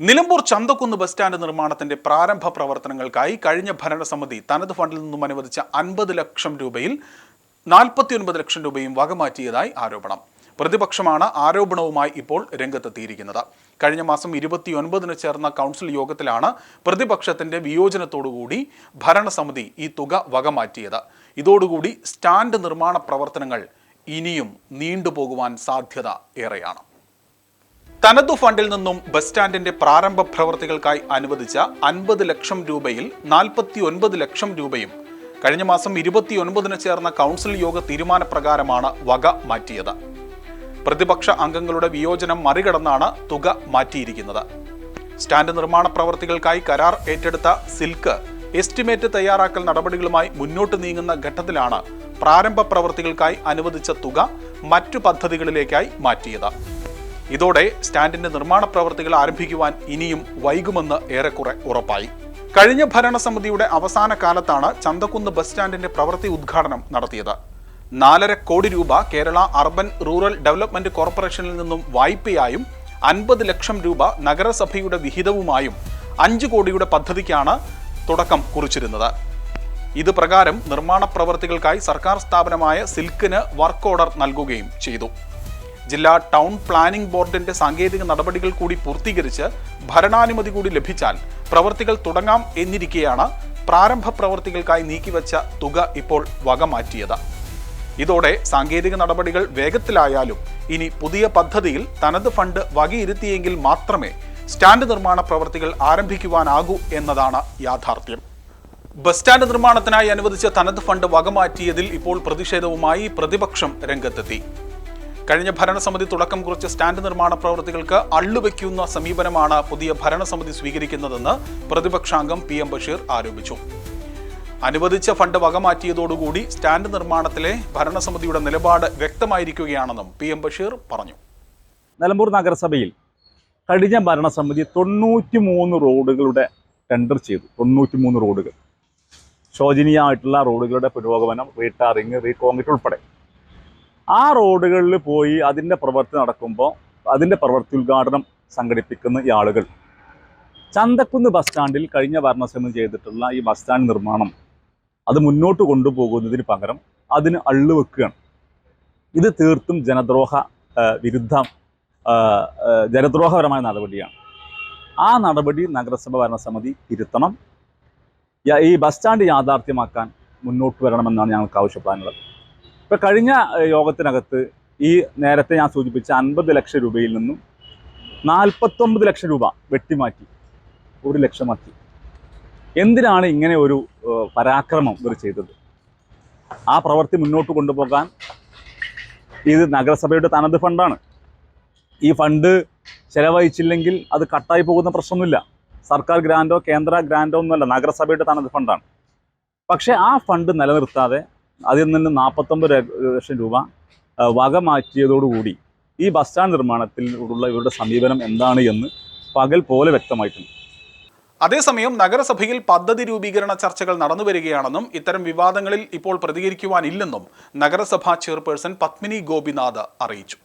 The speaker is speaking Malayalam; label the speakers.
Speaker 1: നിലമ്പൂർ ചന്തക്കുന്ന് ബസ് സ്റ്റാൻഡ് നിർമ്മാണത്തിന്റെ പ്രാരംഭ പ്രവർത്തനങ്ങൾക്കായി കഴിഞ്ഞ ഭരണസമിതി തനത് ഫണ്ടിൽ നിന്നും അനുവദിച്ച അൻപത് ലക്ഷം രൂപയിൽ നാൽപ്പത്തിയൊൻപത് ലക്ഷം രൂപയും വകമാറ്റിയതായി ആരോപണം. പ്രതിപക്ഷമാണ് ആരോപണവുമായി ഇപ്പോൾ രംഗത്തെത്തിയിരിക്കുന്നത്. കഴിഞ്ഞ മാസം ഇരുപത്തിയൊൻപതിന് ചേർന്ന കൗൺസിൽ യോഗത്തിലാണ് പ്രതിപക്ഷത്തിന്റെ വിയോജനത്തോടുകൂടി ഭരണസമിതി ഈ തുക വകമാറ്റിയത്. ഇതോടുകൂടി സ്റ്റാൻഡ് നിർമ്മാണ പ്രവർത്തനങ്ങൾ ഇനിയും നീണ്ടുപോകുവാൻ സാധ്യത ഏറെയാണ്. തനതു ഫണ്ടിൽ നിന്നും ബസ് സ്റ്റാൻഡിന്റെ പ്രാരംഭ പ്രവർത്തികൾക്കായി അനുവദിച്ച അൻപത് ലക്ഷം രൂപയിൽ നാൽപ്പത്തി ഒൻപത് ലക്ഷം രൂപയും കഴിഞ്ഞ മാസം ഇരുപത്തിയൊൻപതിന് ചേർന്ന കൗൺസിൽ യോഗ തീരുമാനപ്രകാരമാണ് വക മാറ്റിയത്. പ്രതിപക്ഷ അംഗങ്ങളുടെ വിയോജനം മറികടന്നാണ് തുക മാറ്റിയിരിക്കുന്നത്. സ്റ്റാൻഡ് നിർമ്മാണ പ്രവർത്തികൾക്കായി കരാർ ഏറ്റെടുത്ത സിൽക്ക് എസ്റ്റിമേറ്റ് തയ്യാറാക്കൽ നടപടികളുമായി മുന്നോട്ട് നീങ്ങുന്ന ഘട്ടത്തിലാണ് പ്രാരംഭ പ്രവർത്തികൾക്കായി അനുവദിച്ച തുക മറ്റു പദ്ധതികളിലേക്കായി മാറ്റിയത്. ഇതോടെ സ്റ്റാൻഡിന്റെ നിർമ്മാണ പ്രവൃത്തികൾ ആരംഭിക്കുവാൻ ഇനിയും വൈകുമെന്ന് ഏറെക്കുറെ ഉറപ്പായി. കഴിഞ്ഞ ഭരണസമിതിയുടെ അവസാന കാലത്താണ് ചന്തക്കുന്ന് ബസ് സ്റ്റാൻഡിന്റെ പ്രവൃത്തി ഉദ്ഘാടനം നടത്തിയത്. നാലര കോടി രൂപ കേരള അർബൻ റൂറൽ ഡെവലപ്മെന്റ് കോർപ്പറേഷനിൽ നിന്നും വായ്പയായും അൻപത് ലക്ഷം രൂപ നഗരസഭയുടെ വിഹിതവുമായും അഞ്ച് കോടിയുടെ പദ്ധതിക്കാണ് തുടക്കം കുറിച്ചിരുന്നത്. ഇത് പ്രകാരം നിർമ്മാണ പ്രവർത്തികൾക്കായി സർക്കാർ സ്ഥാപനമായ സിൽക്കിന് വർക്ക് ഓർഡർ നൽകുകയും ചെയ്തു. ജില്ലാ ടൗൺ പ്ലാനിംഗ് ബോർഡിന്റെ സാങ്കേതിക നടപടികൾ കൂടി പൂർത്തീകരിച്ച് ഭരണാനുമതി കൂടി ലഭിച്ചാൽ പ്രവൃത്തികൾ തുടങ്ങാം എന്നിരിക്കെയാണ് പ്രാരംഭ പ്രവൃത്തികൾക്കായി നീക്കിവച്ച തുക ഇപ്പോൾ വകമാറ്റിയത്. ഇതോടെ സാങ്കേതിക നടപടികൾ വേഗത്തിലായാലും ഇനി പുതിയ പദ്ധതിയിൽ തനത് ഫണ്ട് വകയിരുത്തിയെങ്കിൽ മാത്രമേ സ്റ്റാൻഡ് നിർമ്മാണ പ്രവർത്തികൾ ആരംഭിക്കുവാനാകൂ എന്നതാണ് യാഥാർത്ഥ്യം. ബസ് സ്റ്റാൻഡ് നിർമ്മാണത്തിനായി അനുവദിച്ച തനത് ഫണ്ട് വകമാറ്റിയതിൽ ഇപ്പോൾ പ്രതിഷേധവുമായി പ്രതിപക്ഷം രംഗത്തെത്തി. കഴിഞ്ഞ ഭരണസമിതി തുടക്കം കുറിച്ച സ്റ്റാൻഡ് നിർമ്മാണ പ്രവൃത്തികൾക്ക് അള്ളുവെക്കുന്ന സമീപനമാണ് പുതിയ ഭരണസമിതി സ്വീകരിക്കുന്നതെന്ന് പ്രതിപക്ഷാംഗം പി എം ബഷീർ ആരോപിച്ചു. അനുവദിച്ച ഫണ്ട് വകമാറ്റിയതോടുകൂടി സ്റ്റാൻഡ് നിർമ്മാണത്തിലെ ഭരണസമിതിയുടെ നിലപാട് വ്യക്തമായിരിക്കുകയാണെന്നും പി എം ബഷീർ പറഞ്ഞു.
Speaker 2: നിലമ്പൂർ നഗരസഭയിൽ കഴിഞ്ഞ ഭരണസമിതി തൊണ്ണൂറ്റി മൂന്ന് റോഡുകളുടെ ടെൻഡർ ചെയ്തു. തൊണ്ണൂറ്റി മൂന്ന് റോഡുകൾ. ശോചനീയമായിട്ടുള്ള റോഡുകളുടെ പുരോഗമനം റീടാറിങ് റീകോൺക്രീറ്റ് ഉൾപ്പെടെ. ആ റോഡുകളിൽ പോയി അതിന്റെ പ്രവൃത്തി നടക്കുമ്പോൾ അതിന്റെ പ്രവൃത്തി ഉദ്ഘാടനം സംഘടിപ്പിക്കുന്ന ഈ ആളുകൾ. ചന്തക്കുന്ന് ബസ് സ്റ്റാൻഡിൽ കഴിഞ്ഞ ഭരണസമിതി ചെയ്തിട്ടുള്ള ഈ ബസ് സ്റ്റാൻഡ് നിർമ്മാണം അത് മുന്നോട്ട് കൊണ്ടുപോകുന്നതിന് പകരം അതിന് അള്ളു വെക്കുകയാണ്. ഇത് തീർത്തും ജനദ്രോഹ വിരുദ്ധം ജനദ്രോഹപരമായ നടപടിയാണ്. ആ നടപടി നഗരസഭ ഭരണസമിതി തിരുത്തണം. ഈ ബസ് സ്റ്റാൻഡ് യാഥാർത്ഥ്യമാക്കാൻ മുന്നോട്ട് വരണമെന്നാണ് ഞങ്ങൾക്ക് ആവശ്യപ്പെടാനുള്ളത്. ഇപ്പം കഴിഞ്ഞ യോഗത്തിനകത്ത് ഈ നേരത്തെ ഞാൻ സൂചിപ്പിച്ച അൻപത് ലക്ഷം രൂപയിൽ നിന്നും നാൽപ്പത്തൊമ്പത് ലക്ഷം രൂപ വെട്ടിമാറ്റി ഒരു ലക്ഷമാക്കി. എന്തിനാണ് ഇങ്ങനെ ഒരു പരാക്രമം ഇവർ ചെയ്തത്? ആ പ്രവൃത്തി മുന്നോട്ട് കൊണ്ടുപോകാൻ ഇത് നഗരസഭയുടെ തനത് ഫണ്ടാണ്. ഈ ഫണ്ട് ചെലവഴിച്ചില്ലെങ്കിൽ അത് കട്ടായി പോകുന്ന പ്രശ്നമൊന്നുമില്ല. സർക്കാർ ഗ്രാൻഡോ കേന്ദ്ര ഗ്രാൻഡോ ഒന്നുമല്ല നഗരസഭയുടെ തനത് ഫണ്ടാണ്. പക്ഷേ ആ ഫണ്ട് നിലനിർത്താതെ അതിൽ നിന്ന് നാൽപ്പത്തൊമ്പത് ലക്ഷം രൂപ വക മാറ്റിയതോടുകൂടി ഈ ബസ് സ്റ്റാൻഡ് നിർമ്മാണത്തിലുള്ള ഇവരുടെ സമീപനം എന്താണ് എന്ന് പകൽ പോലെ വ്യക്തമായിട്ടുണ്ട്.
Speaker 1: അതേസമയം നഗരസഭയിൽ പദ്ധതി രൂപീകരണ ചർച്ചകൾ നടന്നുവരികയാണെന്നും ഇത്തരം വിവാദങ്ങളിൽ ഇപ്പോൾ പ്രതികരിക്കുവാനില്ലെന്നും നഗരസഭാ ചെയർപേഴ്സൺ പത്മിനി ഗോപിനാഥ് അറിയിച്ചു.